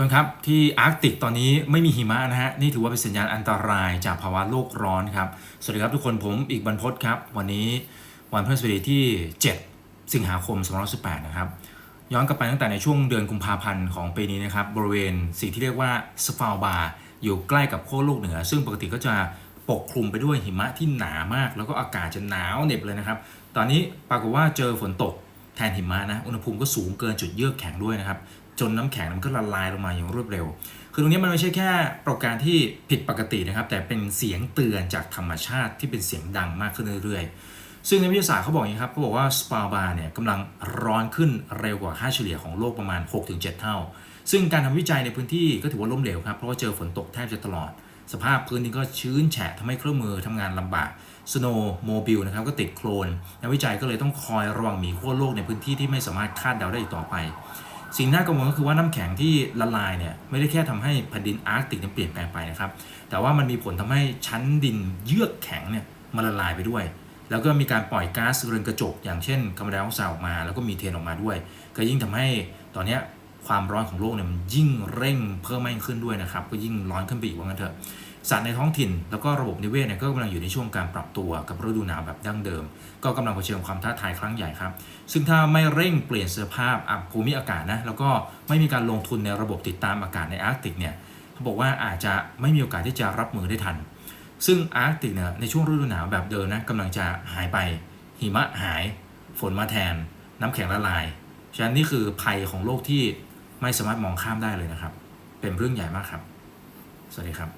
ทุกคนครับที่อาร์กติกตอนนี้ไม่มีหิมะนะฮะนี่ถือว่าเป็นสัญญาณอันตรายจากภาวะโลกร้อนครับ สวัสดีครับทุกคนผมอีกบรรพตครับ วันนี้วันพฤหัสบดีที่ 7 สิงหาคม2018นะครับย้อนกลับไปตั้งแต่ในช่วงเดือนกุมภาพันธ์ของปีนี้นะครับบริเวณสิ่งที่เรียกว่าสฟาลบาร์อยู่ใกล้กับขั้วโลกเหนือ ซึ่งปกติก็จะปกคลุมไปด้วยหิมะที่หนามาก แล้วก็อากาศจะหนาวเหน็บเลยนะครับ ตอนนี้ปรากฏว่าเจอฝนตกแทนหิมะนะอุณหภูมิก็สูงเกินจุดเยือกแข็งด้วยนะครับ จนน้ำแข็งมันก็ละลายลงมาอย่างรวดเร็ว คือตรงนี้มันไม่ใช่แค่ปราการที่ผิดปกตินะครับ แต่เป็นเสียงเตือนจากธรรมชาติที่เป็นเสียงดังมากขึ้นเรื่อยๆ ซึ่งในวิทยาศาสตร์เขาบอกอย่างนี้ครับเขาบอกว่าสปาบาร์เนี่ยกำลังร้อนขึ้นเร็วกว่าค่าเฉลี่ยของโลกประมาณ 6-7 เท่า ซึ่งการทำวิจัยในพื้นที่ก็ถือว่าล้มเหลวครับ เพราะว่าเจอฝนตกแทบจะตลอด สภาพพื้นที่ก็ชื้นแฉะทำให้เครื่องมือทำงานลำบากสโนว์โมบิลนะครับก็ติดโคลนนักวิจัยก็เลยต้องคอยระวังหมีขั้วโลกในพื้นที่ที่ไม่สามารถคาดเดาได้อีกต่อไป สิ่งน่ากังวลก็คือว่าน้ำแข็งที่ละลายเนี่ยไม่ได้แค่ทำให้แผ่นดินอาร์กติกเนี่ยเปลี่ยนแปลงไปนะครับ แต่ว่ามันมีผลทำให้ชั้นดินเยือกแข็งเนี่ยมันละลายไปด้วย แล้วก็มีการปล่อยก๊าซเรือนกระจก อย่างเช่นคาร์บอนไดออกไซด์ออกมา แล้วก็มีเทนออกมาด้วย ก็ยิ่งทำให้ตอนนี้ความร้อนของโลกเนี่ยมันยิ่งเร่งเพิ่มมากขึ้นด้วยนะครับ ก็ยิ่งร้อนขึ้นไปอีกว่างั้นเถอะ สัตว์ในท้องถิ่นแล้วก็ระบบนิเวศเนี่ยก็กำลังอยู่ในช่วงการปรับตัวกับฤดูหนาวแบบดั้งเดิม ก็กำลังเผชิญความท้าทายครั้งใหญ่ครับ ซึ่งถ้าไม่เร่งเปลี่ยนสภาพอะภูมิอากาศนะแล้วก็ไม่มีการลงทุนในระบบติดตามอากาศในอาร์กติกเนี่ยเขาบอกว่าอาจจะไม่มีโอกาสที่จะรับมือได้ทัน ซึ่งอาร์กติกเนี่ยในช่วงฤดูหนาวแบบเดิมนะกำลังจะหายไป หิมะหาย ฝนมาแทน น้ำแข็งละลายฉะนั้นนี่คือภัยของโลกที่ไม่สามารถมองข้ามได้เลยนะครับ เป็นเรื่องใหญ่มากครับ สวัสดีครับ